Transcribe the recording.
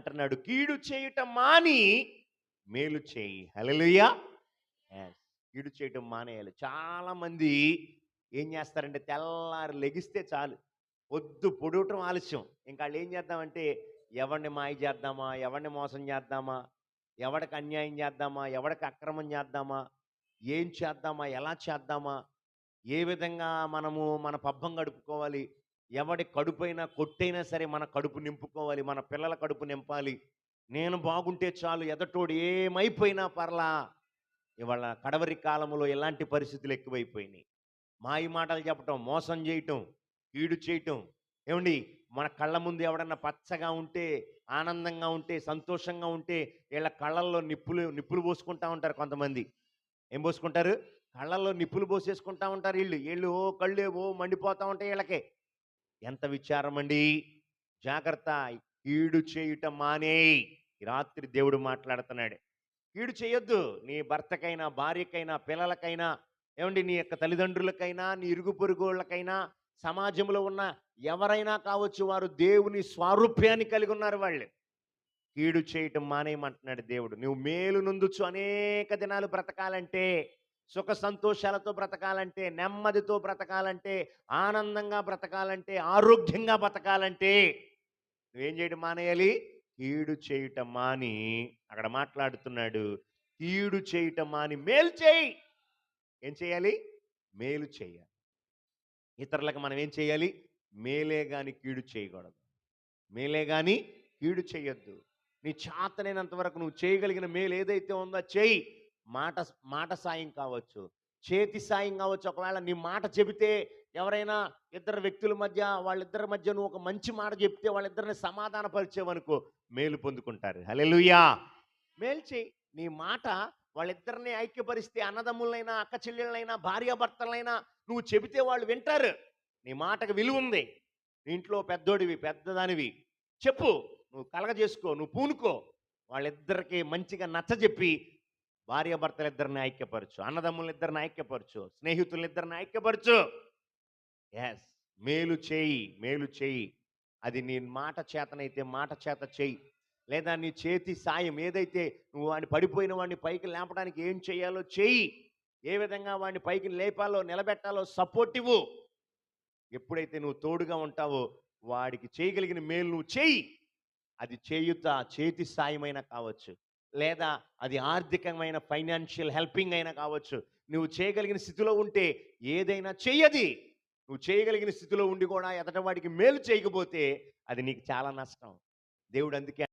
అంటున్నాడు. కీడు చేయటం మాని మేలు చేయి. హలలుయా కీడు చేయటం మానేయాలి. చాలా మంది ఏం చేస్తారంటే తెల్లారి లెగిస్తే చాలు. పొద్దు పొడవటం ఆలస్యం. ఇంకా వాళ్ళు ఏం చేద్దామంటే ఎవరిని మాయ చేద్దామా? ఎవరిని మోసం చేద్దామా? ఎవడికి అన్యాయం చేద్దామా? ఎవడికి అక్రమం చేద్దామా? ఏం చేద్దామా? ఎలా చేద్దామా? ఏ విధంగా మనము మన పబ్బం గడుపుకోవాలి? ఎవడి కడుపైనా కొట్టైనా సరే మన కడుపు నింపుకోవాలి మన పిల్లల కడుపు నింపాలి. నేను బాగుంటే చాలు ఎదటోడు ఏమైపోయినా పర్లా. ఇవాళ కడవరి కాలంలో ఎలాంటి పరిస్థితులు ఎక్కువైపోయినాయి. మాయి మాటలు చెప్పటం మోసం చేయటం కీడు చేయటం. ఏమండి? మన కళ్ళ ముందు ఎవడన్నా పచ్చగా ఉంటే ఆనందంగా ఉంటే సంతోషంగా ఉంటే వీళ్ళ కళ్ళల్లో నిప్పులు నిప్పులు పోసుకుంటా ఉంటారు కొంతమంది. ఏం పోసుకుంటారు? కళ్ళల్లో నిప్పులు పోసేసుకుంటా ఉంటారు వీళ్ళు. వీళ్ళు ఓ కళ్ళు ఓ మండిపోతా ఉంటాయి వీళ్ళకే. ఎంత విచారం అండి జాగ్రత్త. ఈడు చేయుట మానేయ్ రాత్రి దేవుడు మాట్లాడుతున్నాడు. కీడు చేయొద్దు. నీ భర్తకైనా భార్యకైనా పిల్లలకైనా ఏమండి? నీ యొక్క తల్లిదండ్రులకైనా నీ ఇరుగు పొరుగుళ్ళకైనా సమాజంలో ఉన్న ఎవరైనా కావచ్చు వారు దేవుని స్వారూప్యాన్ని కలిగి ఉన్నారు వాళ్ళు. కీడు చేయటం మానేయమంటున్నాడు దేవుడు. నువ్వు మేలు నుందుచు అనేక దినాలు బ్రతకాలంటే సుఖ సంతోషాలతో బ్రతకాలంటే నెమ్మదితో బ్రతకాలంటే ఆనందంగా బ్రతకాలంటే ఆరోగ్యంగా బ్రతకాలంటే నువ్వేం చేయడం మానేయాలి? కీడు చేయటం మాని అక్కడ మాట్లాడుతున్నాడు కీడు చేయటం మాని మేలు చేయి. ఏం చేయాలి? మేలు చేయాలి. ఇతరులకు మనం ఏం చేయాలి? మేలే కానీ కీడు చేయకూడదు. మేలే కానీ కీడు చేయొద్దు. నీ చేతనైనంత వరకు నువ్వు చేయగలిగిన మేలు ఏదైతే ఉందో చేయి. మాట మాట సాయం కావచ్చు. చేతి సాయం కావచ్చు. ఒకవేళ నీ మాట చెబితే ఎవరైనా ఇద్దరు వ్యక్తుల మధ్య వాళ్ళిద్దరి మధ్య నువ్వు ఒక మంచి మాట చెప్తే వాళ్ళిద్దరిని సమాధానపరిచేవనుకో మేలు పొందుకుంటారు. హలెలుయా మేలు చేయి. నీ మాట వాళ్ళిద్దరిని ఐక్యపరిస్తే అన్నదమ్ములైనా అక్క చెల్లెళ్ళైనా భార్యాభర్తలైనా నువ్వు చెబితే వాళ్ళు వింటారు. నీ మాటకు విలువ ఉంది. నీ ఇంట్లో పెద్దోడివి పెద్దదానివి. చెప్పు. నువ్వు కలగజేసుకో. నువ్వు పూనుకో. వాళ్ళిద్దరికి మంచిగా నచ్చజెప్పి భార్యాభర్తలిద్దరిని ఐక్యపరచు అన్నదమ్ములిద్దరిని ఐక్యపరచు స్నేహితులిద్దరిని ఐక్యపరచు. ఎస్ మేలు చేయి మేలు చేయి. అది నీ మాట చేతనైతే మాట చేత చేయి. లేదా నీ చేతి సాయం ఏదైతే నువ్వు వాడిని పడిపోయిన వాడిని పైకి లేపడానికి ఏం చేయాలో చేయి. ఏ విధంగా వాడిని పైకి లేపాలో నిలబెట్టాలో సపోర్ట్ ఇవ్వు. ఎప్పుడైతే నువ్వు తోడుగా ఉంటావో వాడికి చేయగలిగిన మేలు నువ్వు చేయి. అది చేయుత చేతి సాయమైనా కావచ్చు. లేదా అది ఆర్థికమైన ఫైనాన్షియల్ హెల్పింగ్ అయినా కావచ్చు. నువ్వు చేయగలిగిన స్థితిలో ఉంటే ఏదైనా చెయ్యది. నువ్వు చేయగలిగిన స్థితిలో ఉండి కూడా ఎదట వాడికి మేలు చేయకపోతే అది నీకు చాలా నష్టం. దేవుడు అందుకే